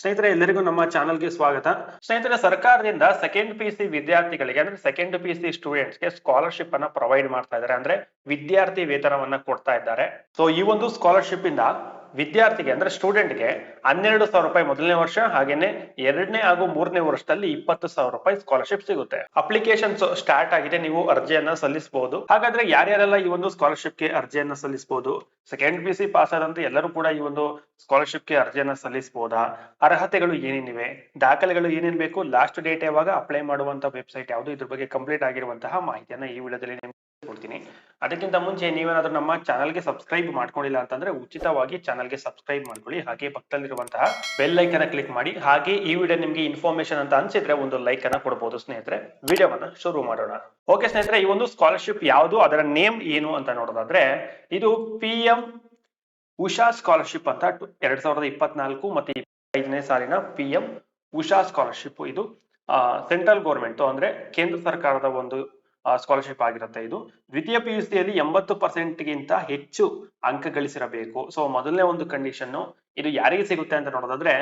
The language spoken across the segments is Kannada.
ಸ್ನೇಹಿತರೆ, ಎಲ್ಲರಿಗೂ ನಮ್ಮ ಚಾನಲ್ಗೆ ಸ್ವಾಗತ. ಸ್ನೇಹಿತರೆ, ಸರ್ಕಾರದಿಂದ ಸೆಕೆಂಡ್ ಪಿ ಸಿ ವಿದ್ಯಾರ್ಥಿಗಳಿಗೆ, ಅಂದ್ರೆ ಸೆಕೆಂಡ್ ಪಿ ಸಿ ಸ್ಟೂಡೆಂಟ್ಸ್ಗೆ ಸ್ಕಾಲರ್ಶಿಪ್ ಅನ್ನ ಪ್ರೊವೈಡ್ ಮಾಡ್ತಾ ಇದ್ದಾರೆ. ಅಂದ್ರೆ ವಿದ್ಯಾರ್ಥಿ ವೇತನವನ್ನ ಕೊಡ್ತಾ ಇದ್ದಾರೆ. ಸೊ ಈ ಒಂದು ಸ್ಕಾಲರ್ಶಿಪ್ ಇಂದ ವಿದ್ಯಾರ್ಥಿಗೆ, ಅಂದ್ರೆ ಸ್ಟೂಡೆಂಟ್ಗೆ ಹನ್ನೆರಡು ಸಾವಿರ ರೂಪಾಯಿ ಮೊದಲನೇ ವರ್ಷ, ಹಾಗೇನೆ ಎರಡನೇ ಹಾಗೂ ಮೂರನೇ ವರ್ಷದಲ್ಲಿ ಇಪ್ಪತ್ತು ಸಾವಿರ ರೂಪಾಯಿ ಸ್ಕಾಲರ್ಶಿಪ್ ಸಿಗುತ್ತೆ. ಅಪ್ಲಿಕೇಶನ್ ಸ್ಟಾರ್ಟ್ ಆಗಿದೆ. ನೀವು ಅರ್ಜಿಯನ್ನ ಸಲ್ಲಿಸಬಹುದು ಹಾಗಾದ್ರೆ ಯಾರ್ಯಾರೆಲ್ಲ ಈ ಒಂದು ಸ್ಕಾಲರ್ಶಿಪ್ಗೆ ಅರ್ಜಿಯನ್ನ ಸಲ್ಲಿಸಬಹುದು ಸೆಕೆಂಡ್ ಪಿ ಸಿ ಪಾಸ್ ಆದಂತ ಎಲ್ಲರೂ ಕೂಡ ಈ ಒಂದು ಸ್ಕಾಲರ್ಶಿಪ್ಗೆ ಅರ್ಜಿಯನ್ನ ಸಲ್ಲಿಸಬಹುದಾ ಅರ್ಹತೆಗಳು ಏನೇನಿವೆ? ದಾಖಲೆಗಳು ಏನೇನ್ ಬೇಕು? ಲಾಸ್ಟ್ ಡೇಟ್ ಯಾವಾಗ ಅಪ್ಲೈ ಮಾಡುವಂತ ವೆಬ್ಸೈಟ್ ಯಾವುದು? ಇದ್ರ ಬಗ್ಗೆ ಕಂಪ್ಲೀಟ್ ಆಗಿರುವಂತಹ ಮಾಹಿತಿಯನ್ನ ಈ ವಿಡಿಯೋದಲ್ಲಿ ನಿಮ್ಗೆ ಕೊಡ್ತೀನಿ. ಅದಕ್ಕಿಂತ ಮುಂಚೆ ನೀವೇನಾದ್ರೂ ನಮ್ಮ ಚಾನಲ್ಗೆ ಸಬ್ಸ್ಕ್ರೈಬ್ ಮಾಡ್ಕೊಂಡಿಲ್ಲ ಅಂತಂದ್ರೆ ಉಚಿತವಾಗಿ ಚಾನಲ್ಗೆ ಸಬ್ಸ್ಕ್ರೈಬ್ ಮಾಡ್ಕೊಳ್ಳಿ. ಹಾಗೆ ಪಕ್ಕದಲ್ಲಿರುವಂತಹ ಬೆಲ್ ಐಕನ್ ಕ್ಲಿಕ್ ಮಾಡಿ. ಹಾಗೆ ಈ ವಿಡಿಯೋ ನಿಮ್ಗೆ ಇನ್ಫಾರ್ಮೇಶನ್ ಅಂತ ಅನ್ಸಿದ್ರೆ ಒಂದು ಲೈಕ್ ಅನ್ನ ಕೊಡಬಹುದು ಸ್ನೇಹಿತರೆ. ವಿಡಿಯೋವನ್ನ ಶುರು ಮಾಡೋಣ. ಓಕೆ ಸ್ನೇಹಿತರೆ, ಈ ಒಂದು ಸ್ಕಾಲರ್ಶಿಪ್ ಯಾವುದು? ಅದರ ನೇಮ್ ಏನು ಅಂತ ನೋಡೋದಾದ್ರೆ, ಇದು ಪಿ ಉಷಾ ಸ್ಕಾಲರ್ಶಿಪ್ ಅಂತ ಎರಡ್ ಸಾವಿರದ ಇಪ್ಪತ್ನಾಲ್ಕು ಮತ್ತೆ ಐದನೇ ಸಾಲಿನ ಪಿ ಎಂ ಉಷಾ ಸ್ಕಾಲರ್ಶಿಪ್ ಇದು. ಸೆಂಟ್ರಲ್ ಗೌರ್ಮೆಂಟ್ ಅಂದ್ರೆ ಕೇಂದ್ರ ಸರ್ಕಾರದ ಒಂದು ಸ್ಕಾಲರ್ಶಿಪ್ ಆಗಿರುತ್ತೆ ಇದು. ದ್ವಿತೀಯ ಪಿ ಯು ಸಿಯಲ್ಲಿ ಎಂಬತ್ತು ಪರ್ಸೆಂಟ್ ಗಿಂತ ಹೆಚ್ಚು ಅಂಕ ಗಳಿಸಿರಬೇಕು. ಸೊ ಮೊದಲನೇ ಒಂದು ಕಂಡೀಷನ್ ಇದು ಯಾರಿಗೆ ಸಿಗುತ್ತೆ ಅಂತ ನೋಡೋದಾದ್ರೆ,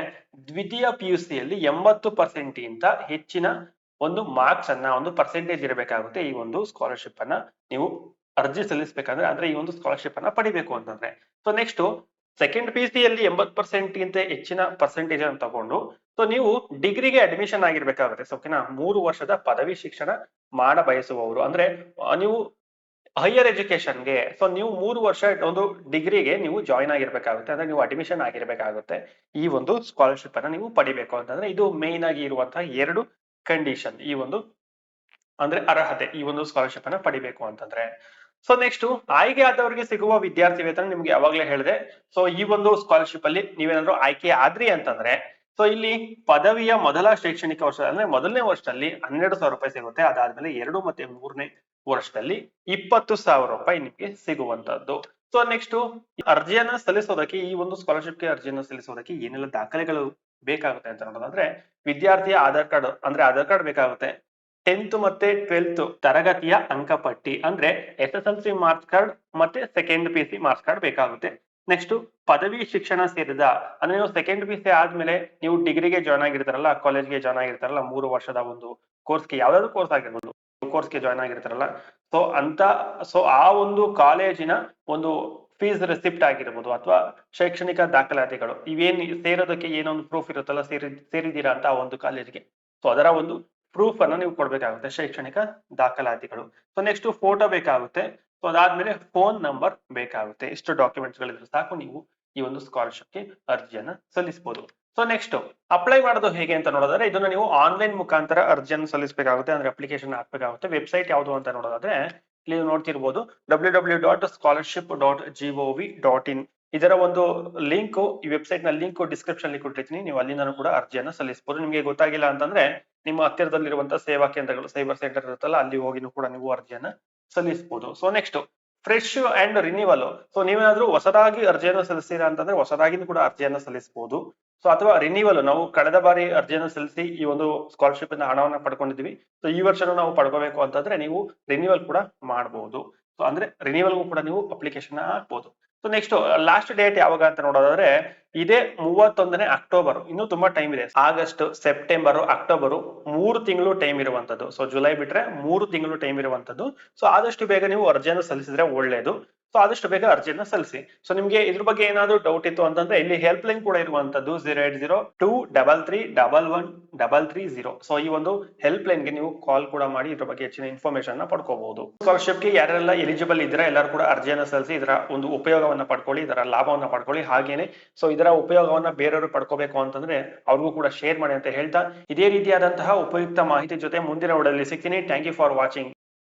ದ್ವಿತೀಯ ಪಿ ಯು ಸಿಯಲ್ಲಿ ಎಂಬತ್ತು ಪರ್ಸೆಂಟ್ ಗಿಂತ ಹೆಚ್ಚಿನ ಒಂದು ಮಾರ್ಕ್ಸ್ ಅನ್ನ ಒಂದು ಪರ್ಸೆಂಟೇಜ್ ಇರಬೇಕಾಗುತ್ತೆ ಈ ಒಂದು ಸ್ಕಾಲರ್ಶಿಪ್ ಅನ್ನ ನೀವು ಅರ್ಜಿ ಸಲ್ಲಿಸಬೇಕಂದ್ರೆ ಅಂದ್ರೆ ಈ ಒಂದು ಸ್ಕಾಲರ್ಶಿಪ್ ಅನ್ನ ಪಡಿಬೇಕು ಅಂತಂದ್ರೆ. So next second P C ಯಲ್ಲಿ ಎಂಬತ್ ಪರ್ಸೆಂಟ್ ಗಿಂತ ಹೆಚ್ಚಿನ ಪರ್ಸೆಂಟೇಜ್ ಅನ್ನು ತಗೊಂಡು ಸೊ ನೀವು ಡಿಗ್ರಿಗೆ ಅಡ್ಮಿಷನ್ ಆಗಿರ್ಬೇಕಾಗುತ್ತೆ ಸೊ ಮೂರು ವರ್ಷದ ಪದವಿ ಶಿಕ್ಷಣ ಮಾಡ ಬಯಸುವವರು, ಅಂದ್ರೆ ನೀವು ಹೈಯರ್ ಎಜುಕೇಶನ್ಗೆ ಸೊ ನೀವು ಮೂರು ವರ್ಷ ಒಂದು ಡಿಗ್ರಿಗೆ ನೀವು ಜಾಯಿನ್ ಆಗಿರ್ಬೇಕಾಗುತ್ತೆ, ಅಂದ್ರೆ ನೀವು ಅಡ್ಮಿಷನ್ ಆಗಿರ್ಬೇಕಾಗುತ್ತೆ, ಈ ಒಂದು ಸ್ಕಾಲರ್ಶಿಪ್ ಅನ್ನ ನೀವು ಪಡಿಬೇಕು ಅಂತಂದ್ರೆ ಇದು ಮೇನ್ ಆಗಿ ಇರುವಂತಹ ಎರಡು ಕಂಡೀಷನ್ ಈ ಒಂದು, ಅಂದ್ರೆ ಅರ್ಹತೆ ಈ ಒಂದು ಸ್ಕಾಲರ್ಶಿಪ್ ಅನ್ನ ಪಡಿಬೇಕು ಅಂತಂದ್ರೆ. ಸೊ ನೆಕ್ಸ್ಟ್ ಆಯ್ಕೆ ಆದವರಿಗೆ ಸಿಗುವ ವಿದ್ಯಾರ್ಥಿ ವೇತನ ನಿಮ್ಗೆ ಯಾವಾಗ್ಲೇ ಹೇಳಿದೆ. ಸೊ ಈ ಒಂದು ಸ್ಕಾಲರ್ಶಿಪ್ ಅಲ್ಲಿ ನೀವೇನಾದ್ರು ಆಯ್ಕೆ ಆದ್ರಿ ಅಂತಂದ್ರೆ ಸೊ ಇಲ್ಲಿ ಪದವಿಯ ಮೊದಲ ಶೈಕ್ಷಣಿಕ ವರ್ಷ ಅಂದ್ರೆ ಮೊದಲನೇ ವರ್ಷದಲ್ಲಿ ಹನ್ನೆರಡು ಸಾವಿರ ರೂಪಾಯಿ ಸಿಗುತ್ತೆ. ಅದಾದ್ಮೇಲೆ ಎರಡು ಮತ್ತೆ ಮೂರನೇ ವರ್ಷದಲ್ಲಿ ಇಪ್ಪತ್ತು ಸಾವಿರ ರೂಪಾಯಿ ನಿಮ್ಗೆ ಸಿಗುವಂತದ್ದು ಸೊ ನೆಕ್ಸ್ಟ್ ಅರ್ಜಿಯನ್ನ ಸಲ್ಲಿಸೋದಕ್ಕೆ, ಈ ಒಂದು ಸ್ಕಾಲರ್ಶಿಪ್ಗೆ ಅರ್ಜಿಯನ್ನು ಸಲ್ಲಿಸೋದಕ್ಕೆ ಏನೆಲ್ಲ ದಾಖಲೆಗಳು ಬೇಕಾಗುತ್ತೆ ಅಂತ ನೋಡೋದಾದ್ರೆ, ವಿದ್ಯಾರ್ಥಿಯ ಆಧಾರ್ ಕಾರ್ಡ್ ಅಂದ್ರೆ ಆಧಾರ್ ಕಾರ್ಡ್ ಬೇಕಾಗುತ್ತೆ. ಟೆಂತ್ ಮತ್ತೆ ಟ್ವೆಲ್ತ್ ತರಗತಿಯ ಅಂಕಪಟ್ಟಿ. ಅಂದ್ರೆ S S L C marks card ಮತ್ತೆ second P C marks card ಬೇಕಾಗುತ್ತೆ. ನೆಕ್ಸ್ಟ್ ಪದವಿ ಶಿಕ್ಷಣ ಸೇರಿದ, ಅಂದ್ರೆ ನೀವು ಸೆಕೆಂಡ್ ಪಿ ಸಿ ಆದ್ಮೇಲೆ ನೀವು ಡಿಗ್ರಿಗೆ ಜಾಯ್ನ್ ಆಗಿರ್ತಾರಲ್ಲ ಕಾಲೇಜ್ಗೆ ಜಾಯ್ನ್ ಆಗಿರ್ತಾರಲ್ಲ, ಮೂರು ವರ್ಷದ ಒಂದು ಕೋರ್ಸ್ಗೆ ಯಾವ್ದಾದ್ರು ಕೋರ್ಸ್ ಆಗಿರ್ಬೋದು ಕೋರ್ಸ್ಗೆ ಜಾಯ್ನ್ ಆಗಿರ್ತಾರಲ್ಲ. ಸೊ ಅಂತ ಸೊ ಆ ಒಂದು ಕಾಲೇಜಿನ ಒಂದು ಫೀಸ್ ರೆಸಿಪ್ಟ್ ಆಗಿರ್ಬೋದು, ಅಥವಾ ಶೈಕ್ಷಣಿಕ ದಾಖಲಾತಿಗಳು. ಇವೇನು, ಸೇರೋದಕ್ಕೆ ಏನೊಂದು ಪ್ರೂಫ್ ಇರುತ್ತಲ್ಲ, ಸೇರಿ, ಸೇರಿದ್ದೀರಾ ಅಂತ ಆ ಒಂದು ಕಾಲೇಜ್ಗೆ ಸೊ ಅದರ ಒಂದು ಪ್ರೂಫ್ ಅನ್ನು ನೀವು ಕೊಡ್ಬೇಕಾಗುತ್ತೆ ಶೈಕ್ಷಣಿಕ ದಾಖಲಾತಿಗಳು. ಸೊ ನೆಕ್ಸ್ಟ್ ಫೋಟೋ ಬೇಕಾಗುತ್ತೆ. ಸೊ ಅದಾದ್ಮೇಲೆ ಫೋನ್ ನಂಬರ್ ಬೇಕಾಗುತ್ತೆ. ಇಷ್ಟು ಡಾಕ್ಯುಮೆಂಟ್ಸ್ ಗಳಿದ್ರೆ ಸಾಕು, ನೀವು ಈ ಒಂದು ಸ್ಕಾಲರ್ಶಿಪ್ಗೆ ಅರ್ಜಿಯನ್ನ ಸಲ್ಲಿಸಬಹುದು ಸೊ ನೆಕ್ಸ್ಟ್ ಅಪ್ಲೈ ಮಾಡೋದು ಹೇಗೆ ಅಂತ ನೋಡೋದಾದ್ರೆ, ಇದನ್ನ ನೀವು ಆನ್ಲೈನ್ ಮುಖಾಂತರ ಅರ್ಜಿಯನ್ನು ಸಲ್ಲಿಸಬೇಕಾಗುತ್ತೆ, ಅಂದ್ರೆ ಅಪ್ಲಿಕೇಶನ್ ಹಾಕ್ಬೇಕಾಗುತ್ತೆ. ವೆಬ್ಸೈಟ್ ಯಾವುದು ಅಂತ ನೋಡೋದಾದ್ರೆ, ಇಲ್ಲಿ ನೀವು ನೋಡ್ತಿರ್ಬೋದು W W dot scholarship dot GOV dot in ಇದರ ಒಂದು ಲಿಂಕ್ ಈ ವೆಬ್ಸೈಟ್ನ ಲಿಂಕ್ ಡಿಸ್ಕ್ರಿಪ್ಷನ್ ಅಲ್ಲಿ ಕೊಟ್ಟಿರ್ತೀನಿ. ನೀವು ಅಲ್ಲಿಂದ ಕೂಡ ಅರ್ಜಿಯನ್ನು ಸಲ್ಲಿಸಬಹುದು ನಿಮಗೆ ಗೊತ್ತಾಗಿಲ್ಲ ಅಂತಂದ್ರೆ ನಿಮ್ಮ ಹತ್ತಿರದಲ್ಲಿರುವಂತಹ ಸೇವಾ ಕೇಂದ್ರಗಳು ಸೈಬರ್ ಸೆಂಟರ್ ಇರುತ್ತಲ್ಲ, ಅಲ್ಲಿ ಹೋಗಿನೂ ಕೂಡ ನೀವು ಅರ್ಜಿಯನ್ನ ಸಲ್ಲಿಸಬಹುದು so next fresh and renewal so ನೀವೇನಾದ್ರೂ ಹೊಸದಾಗಿ ಅರ್ಜಿಯನ್ನು ಸಲ್ಲಿಸ್ತೀರಾ ಅಂತಂದ್ರೆ ಹೊಸದಾಗಿ ಕೂಡ ಅರ್ಜಿಯನ್ನ ಸಲ್ಲಿಸಬಹುದು ಸೊ ಅಥವಾ ರಿನ್ಯೂವಲ್ ನಾವು ಕಳೆದ ಬಾರಿ ಅರ್ಜಿಯನ್ನು ಸಲ್ಲಿಸಿ ಈ ಒಂದು ಸ್ಕಾಲರ್ಶಿಪ್ ಇಂದ ಹಣವನ್ನ ಪಡ್ಕೊಂಡಿದ್ವಿ ಸೊ ಈ ವರ್ಷನೂ ನಾವು ಪಡ್ಕೋಬೇಕು ಅಂತಂದ್ರೆ ನೀವು ರಿನಿವಲ್ ಕೂಡ ಮಾಡಬಹುದು ಸೊ ಅಂದ್ರೆ ರಿನಿವಲ್ಗೂ ಕೂಡ ನೀವು ಅಪ್ಲಿಕೇಶನ್ ಹಾಕ್ಬಹುದು ಸೊ ನೆಕ್ಸ್ಟ್ ಲಾಸ್ಟ್ ಡೇಟ್ ಯಾವಾಗ ಅಂತ ನೋಡೋದಾದ್ರೆ, ಇದೇ ಮೂವತ್ತೊಂದನೇ ಅಕ್ಟೋಬರ್. ಇನ್ನು ತುಂಬಾ ಟೈಮ್ ಇದೆ. ಆಗಸ್ಟ್, ಸೆಪ್ಟೆಂಬರ್, ಅಕ್ಟೋಬರ್, ಮೂರು ತಿಂಗಳು ಟೈಮ್ ಇರುವಂತದ್ದು ಸೊ ಜುಲೈ ಬಿಟ್ರೆ ಮೂರು ತಿಂಗಳು ಟೈಮ್ ಇರುವಂತದ್ದು ಸೊ ಆದಷ್ಟು ಬೇಗ ನೀವು ಅರ್ಜಿಯನ್ನು ಸಲ್ಲಿಸಿದ್ರೆ ಒಳ್ಳೇದು. ಸೊ ಆದಷ್ಟು ಬೇಗ ಅರ್ಜಿಯನ್ನ ಸಲ್ಲಿಸಿ. ಸೊ ನಿಮ್ಗೆ ಇದ್ರ ಬಗ್ಗೆ ಏನಾದ್ರು ಡೌಟ್ ಇತ್ತು ಅಂತಂದ್ರೆ ಇಲ್ಲಿ ಹೆಲ್ಪ್ ಲೈನ್ ಕೂಡ ಇರುವಂತದ್ದು zero eight zero two double three double one double three zero so ಈ ಒಂದು ಹೆಲ್ಪ್ ಲೈನ್ಗೆ ನೀವು ಕಾಲ್ ಕೂಡ ಮಾಡಿ ಇದ್ರ ಬಗ್ಗೆ ಹೆಚ್ಚಿನ ಇನ್ಫಾರ್ಮೇಶನ್ ಪಡ್ಕೋಬಹುದು ಸ್ಕಾಲರ್ಶಿಪ್ಗೆ ಯಾರೆಲ್ಲ ಎಲಿಜಿಬಲ್ ಇದ್ರೆ ಎಲ್ಲರೂ ಕೂಡ ಅರ್ಜಿಯನ್ನ ಸಲ್ಲಿಸಿ ಇದರ ಒಂದು ಉಪಯೋಗವನ್ನ ಪಡ್ಕೊಳ್ಳಿ, ಇದರ ಲಾಭವನ್ನ ಪಡ್ಕೊಳ್ಳಿ. ಹಾಗೇನೆ ಸೊ ಇದರ ಉಪಯೋಗವನ್ನ ಬೇರೆಯವರು ಪಡ್ಕೋಬೇಕು ಅಂತಂದ್ರೆ ಅವ್ರಿಗೂ ಕೂಡ ಶೇರ್ ಮಾಡಿ ಅಂತ ಹೇಳ್ತಾ ಇದೇ ರೀತಿಯಾದಂತಹ ಉಪಯುಕ್ತ ಮಾಹಿತಿ ಜೊತೆ ಮುಂದಿನ ವಿಡಿಯೋದಲ್ಲಿ ಸಿಗ್ತೀನಿ. Thank you for watching